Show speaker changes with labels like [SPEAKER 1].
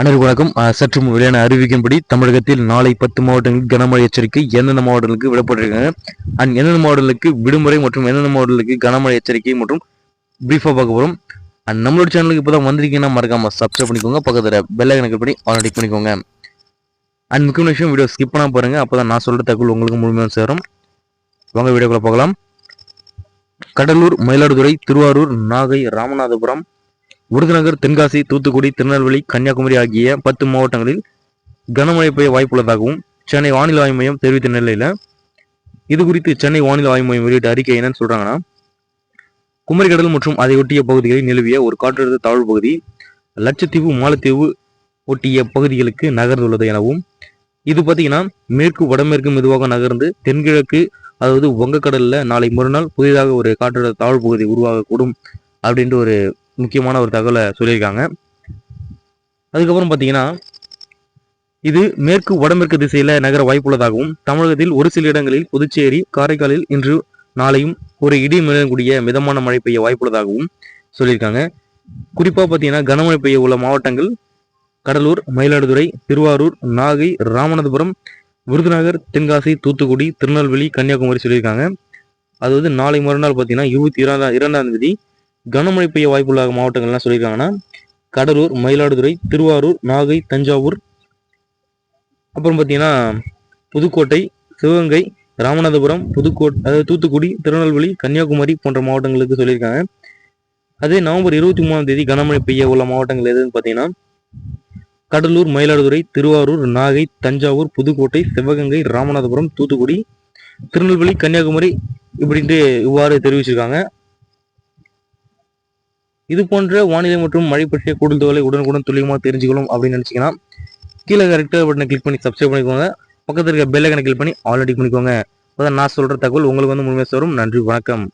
[SPEAKER 1] அனைவருக்கும் சற்று முன் வெளியான அறிவிக்கின்படி தமிழகத்தில் நாளை பத்து மாவட்டங்களில் கனமழை எச்சரிக்கை எந்தெந்த மாவட்டங்களுக்கு விடப்பட்டிருக்காங்க அண்ட் எந்தெந்த மாவட்டங்களுக்கு விடுமுறை மற்றும் எந்தெந்த மாவட்டங்களுக்கு கனமழை எச்சரிக்கை மற்றும் பிரீஃபாக பார்க்க போகிறோம் அண்ட் நம்மளோட சேனலுக்கு இப்போ தான் வந்திருக்கீங்கன்னா மறக்காம சப்ஸ்கிரைப் பண்ணிக்கோங்க பக்கத்தில் பெல்லை கணக்கு பண்ணி ஆல்ரெடி பண்ணிக்கோங்க அண்ட் முக்கிய விஷயம் வீடியோ ஸ்கிப் பண்ணால் பாருங்கள் அப்போ தான் நான் சொல்கிற தகவல் உங்களுக்கு முழுமையாக சேரும் வாங்க வீடியோக்குள்ளே பார்க்கலாம் கடலூர் மயிலாடுதுறை திருவாரூர் நாகை ராமநாதபுரம் விருதுநகர் தென்காசி தூத்துக்குடி திருநெல்வேலி கன்னியாகுமரி ஆகிய பத்து மாவட்டங்களில் கனமழை பெய்ய வாய்ப்புள்ளதாகவும் சென்னை வானிலை ஆய்வு மையம் தெரிவித்த நிலையில் இது குறித்து சென்னை வானிலை ஆய்வு மையம் வெளியிட்ட அறிக்கை என்னன்னு சொல்றாங்கன்னா குமரிக்கடல் மற்றும் அதை ஒட்டிய பகுதிகளில் நிலவிய ஒரு காற்றழுத்த தாழ்வு பகுதி லட்சத்தீவு மாலத்தீவு ஒட்டிய பகுதிகளுக்கு நகர்ந்துள்ளது எனவும் இது பார்த்தீங்கன்னா மேற்கு வடமேற்கு மெதுவாக நகர்ந்து தென்கிழக்கு அதாவது வங்கக்கடலில் நாளை மறுநாள் புதிதாக ஒரு காற்றழுத்த தாழ்வு பகுதி உருவாகக்கூடும் அப்படின்ற ஒரு முக்கியமான ஒரு தகவலை சொல்லியிருக்காங்க அதுக்கப்புறம் பார்த்தீங்கன்னா இது மேற்கு வடமேற்கு திசையில் நகர வாய்ப்புள்ளதாகவும் தமிழகத்தில் ஒரு சில இடங்களில் புதுச்சேரி காரைக்காலில் இன்று நாளையும் ஒரு இடி கூடிய மிதமான மழை பெய்ய வாய்ப்புள்ளதாகவும் சொல்லியிருக்காங்க குறிப்பாக பார்த்தீங்கன்னா கனமழை பெய்ய உள்ள மாவட்டங்கள் கடலூர் மயிலாடுதுறை திருவாரூர் நாகை ராமநாதபுரம் விருதுநகர் தென்காசி தூத்துக்குடி திருநெல்வேலி கன்னியாகுமரி சொல்லியிருக்காங்க அது வந்து நாளை மறுநாள் பார்த்தீங்கன்னா இருபத்தி இரண்டாம் இரண்டாம் தேதி கனமழை பெய்ய வாய்ப்புள்ள மாவட்டங்கள்லாம் சொல்லியிருக்காங்கன்னா கடலூர் மயிலாடுதுறை திருவாரூர் நாகை தஞ்சாவூர் அப்புறம் பார்த்தீங்கன்னா புதுக்கோட்டை சிவகங்கை ராமநாதபுரம் புதுக்கோட் அதாவது தூத்துக்குடி திருநெல்வேலி கன்னியாகுமரி போன்ற மாவட்டங்களுக்கு சொல்லியிருக்காங்க அதே நவம்பர் இருபத்தி மூணாம் தேதி கனமழை பெய்ய உள்ள மாவட்டங்கள் எதுன்னு பார்த்தீங்கன்னா கடலூர் மயிலாடுதுறை திருவாரூர் நாகை தஞ்சாவூர் புதுக்கோட்டை சிவகங்கை ராமநாதபுரம் தூத்துக்குடி திருநெல்வேலி கன்னியாகுமரி இப்படின்ட்டு இவ்வாறு தெரிவிச்சிருக்காங்க இது போன்ற வானிலை மற்றும் மழை பற்றிய கூடுதல் தகவலை உடனுக்குடன் துல்லியமாக தெரிஞ்சுக்கணும் அப்படின்னு நினச்சிங்கன்னா கீழே கரெக்டாக பட்டனை கிளிக் பண்ணி சப்ஸ்கிரைப் பண்ணிக்கோங்க பக்கத்தில் இருக்க பெல்லைக்கனை கணக்கில் பண்ணி ஆல்ரெடி பண்ணிக்கோங்க அதான் நான் சொல்கிற தகவல் உங்களுக்கு வந்து முழுமையாக வரும் நன்றி வணக்கம்